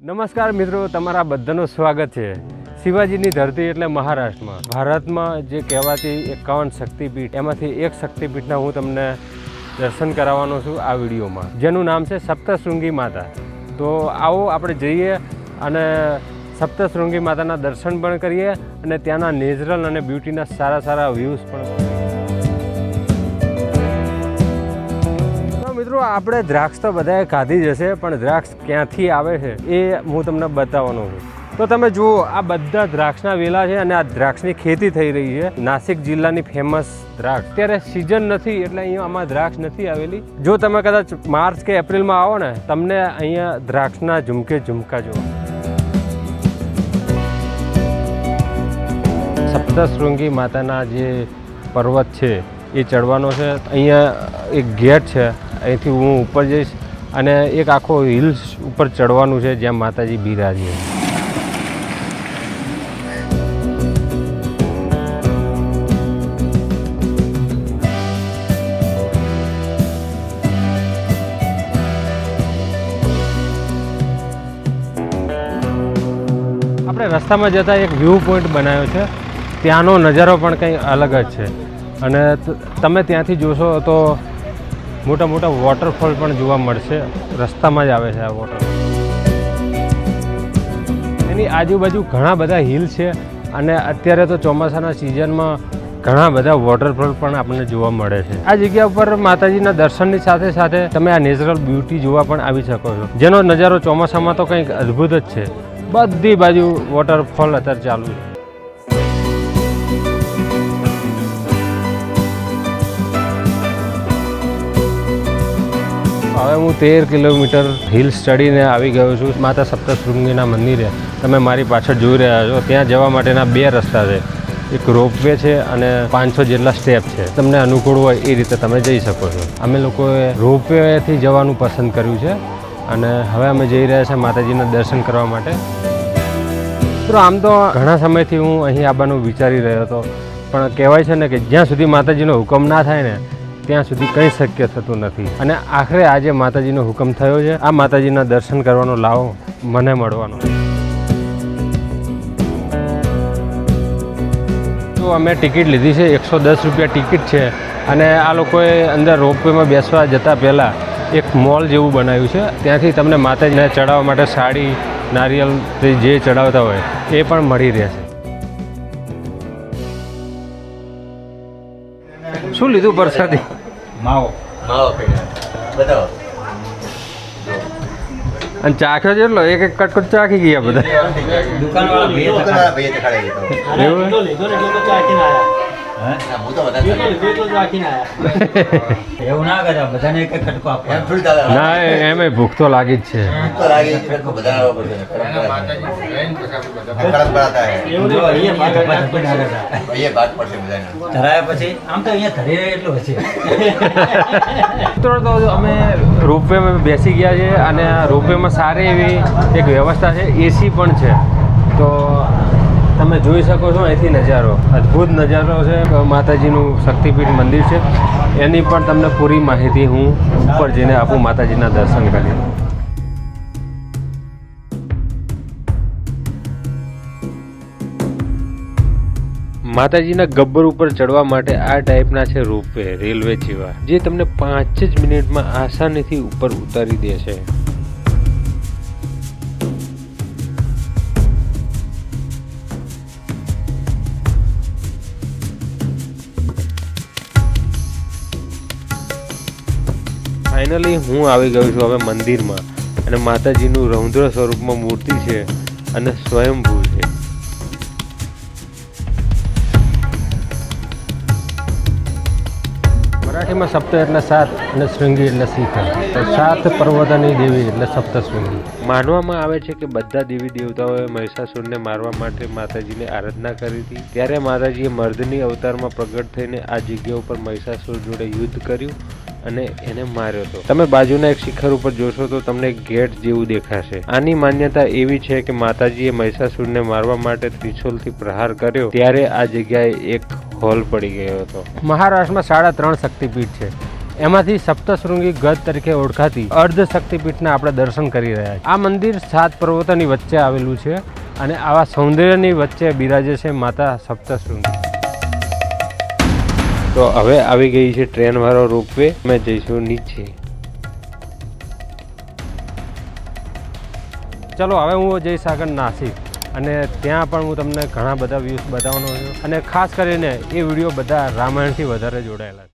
નમસ્કાર મિત્રો, તમારા બધાનું સ્વાગત છે શિવાજીની ધરતી એટલે મહારાષ્ટ્રમાં. ભારતમાં જે કહેવાતી એકાવન શક્તિપીઠ, એમાંથી એક શક્તિપીઠના હું તમને દર્શન કરાવવાનો છું આ વિડીયોમાં. જેનું નામ છે સપ્તશૃંગી માતા. તો આવો આપણે જઈએ અને સપ્તશૃંગી માતાના દર્શન પણ કરીએ અને ત્યાંના નેચરલ અને બ્યુટીના સારા સારા વ્યૂઝ પણ મિત્રો, આપણે દ્રાક્ષ તો બધાએ ખાધી જશે પણ દ્રાક્ષ ક્યાંથી આવે છે એ હું તમને બતાવવાનો છું. તો તમે જુઓ, આ બધા દ્રાક્ષના વેલા છે અને આ દ્રાક્ષની ખેતી થઈ રહી છે. નાસિક જિલ્લાની ફેમસ દ્રાક્ષ. અત્યારે સિઝન નથી, એટલે અહીંયા આમાં દ્રાક્ષ નથી આવેલી. જો તમે કદાચ માર્ચ કે એપ્રિલમાં આવો ને, તમને અહીંયા દ્રાક્ષના ઝુમકે ઝુમકા જોવા સપ્તશૃંગી માતાના જે પર્વત છે, એ ચડવાનો છે. અહીંયા એક ગેટ છે અહીંથી હું ઉપર જઈશ અને એક આખો હિલ્સ ઉપર ચડવાનું છે જ્યાં માતાજી બિરાજે આપણે રસ્તામાં જતા એક વ્યૂ પોઈન્ટ બનાવ્યો છે. ત્યાંનો નજારો પણ કંઈ અલગ જ છે. અને તમે ત્યાંથી જોશો તો મોટા મોટા વોટરફોલ પણ જોવા મળશે. રસ્તામાં જ આવે છે આ વોટર એની આજુબાજુ ઘણા બધા હિલ છે અને અત્યારે તો ચોમાસાના સિઝનમાં ઘણા બધા વોટરફોલ પણ આપણને જોવા મળે છે. આ જગ્યા ઉપર માતાજીના દર્શનની સાથે સાથે તમે આ નેચરલ બ્યુટી જોવા પણ આવી શકો છો. જેનો નજારો ચોમાસામાં તો કંઈક અદ્ભુત જ છે. બધી બાજુ વોટરફોલ અત્યારે ચાલુ છે. હવે હું તેર કિલોમીટર હિલ ચડીને આવી ગયો છું. માતા સપ્તશૃંગીના મંદિરે. તમે મારી પાછળ જોઈ રહ્યા છો. ત્યાં જવા માટેના બે રસ્તા છે. એક રોપવે છે અને પાંચસો જેટલા સ્ટેપ છે. તમને અનુકૂળ હોય એ રીતે તમે જઈ શકો છો. અમે લોકોએ રોપવેથી જવાનું પસંદ કર્યું છે અને હવે અમે જઈ રહ્યા છીએ માતાજીના દર્શન કરવા માટે. મિત્રો, આમ તો ઘણા સમયથી હું અહીં આવવાનું વિચારી રહ્યો હતો. પણ કહેવાય છે ને કે જ્યાં સુધી માતાજીનો હુકમ ના થાય ને ત્યાં સુધી કંઈ શક્ય થતું નથી. અને આખરે આજે માતાજીનો હુકમ થયો છે. આ માતાજીના દર્શન કરવાનો લાવો, મને મળવાનો. તો અમે ટિકિટ લીધી છે, એકસો દસ રૂપિયા ટિકિટ છે. અને આ લોકોએ અંદર રોપવેમાં બેસવા જતાં પહેલાં એક મોલ જેવું બનાવ્યું છે. ત્યાંથી તમને માતાજીને ચડાવવા માટે સાડી, નારિયેલ જે ચડાવતા હોય, એ પણ મળી રહેશે શું લીધું પ્રસાદી? માવો. માવો બતાવો. અને ચાખ્યો જેટલો એટલો એક એક કટકટ ચાખી ગયા બધા. દુકાનવાળા ભૈયા દુકાનવાળા ભાઈએ ચખાડી દીધો. એવું હે? ના, હું તો વધારે ભૂખ તો લાગી જ છે. અમે રોપવે બેસી ગયા છે અને રોપવેમાં સારી એવી એક વ્યવસ્થા છે. એસી પણ છે. તો તમે જોઈ શકો છો અહીંથી નજારો. અદ્ભુત નજારો છે. માતાજીનું શક્તિપીઠ મંદિર છે. એની પણ તમને પૂરી માહિતી હું ઉપર જઈને આપું માતાજીના દર્શન કરી માતાજીના ગબ્બર ઉપર ચડવા માટે આ ટાઈપના છે રોપવે, રેલવે જેવા, જે તમને પાંચ જ મિનિટમાં આસાનીથી ઉપર ઉતારી દે છે. ફાઇનલી હું આવી ગયો છું હવે મંદિરમાં. અને માતાજીનું રૌદ્ર સ્વરૂપમાં મૂર્તિ છે અને સ્વયંભૂ છે. મરાઠીમાં સપ્ત એટલે સાત અને શૃંગી એટલે શિખર સાત પર્વતની દેવી એટલે સપ્તશૃંગી માનવામાં આવે છે કે બધા દેવી દેવતાઓએ મહિષાસુરને મારવા માટે માતાજીને આરાધના કરી હતી. ત્યારે માતાજીએ મર્દની અવતારમાં પ્રગટ થઈને આ જગ્યા ઉપર મહિષાસુર જોડે યુદ્ધ કર્યું. અને એને માર્યો હતો તમે બાજુના એક શિખર ઉપર જોશો તો તમને ગેટ જેવું દેખાશે. આની માન્યતા એવી છે કે માતાજીએ મહિષાસુરને મારવા માટે ત્રિશુલથી પ્રહાર કર્યો, ત્યારે આ જગ્યાએ એક હોલ પડી ગયો હતો. મહારાષ્ટ્રમાં સાડા ત્રણ શક્તિપીઠ છે. એમાંથી સપ્તશૃંગી ગત તરીકે ઓળખાતી અર્ધ શક્તિપીઠના આપણે દર્શન કરી રહ્યા છીએ. આ મંદિર સાત પર્વતોની વચ્ચે આવેલું છે અને આવા સૌંદર્યની વચ્ચે બિરાજે છે માતા સપ્તશૃંગી. તો હવે આવી ગઈ છે ટ્રેનવાળો રોપવે. અમે જઈશું નીચે. ચલો, હવે હું જઈશ આગળ નાસિક. અને ત્યાં પણ હું તમને ઘણા બધા વ્યૂઝ બતાવવાનો છું. અને ખાસ કરીને એ વીડિયો બધા રામાયણથી વધારે જોડાયેલા છે.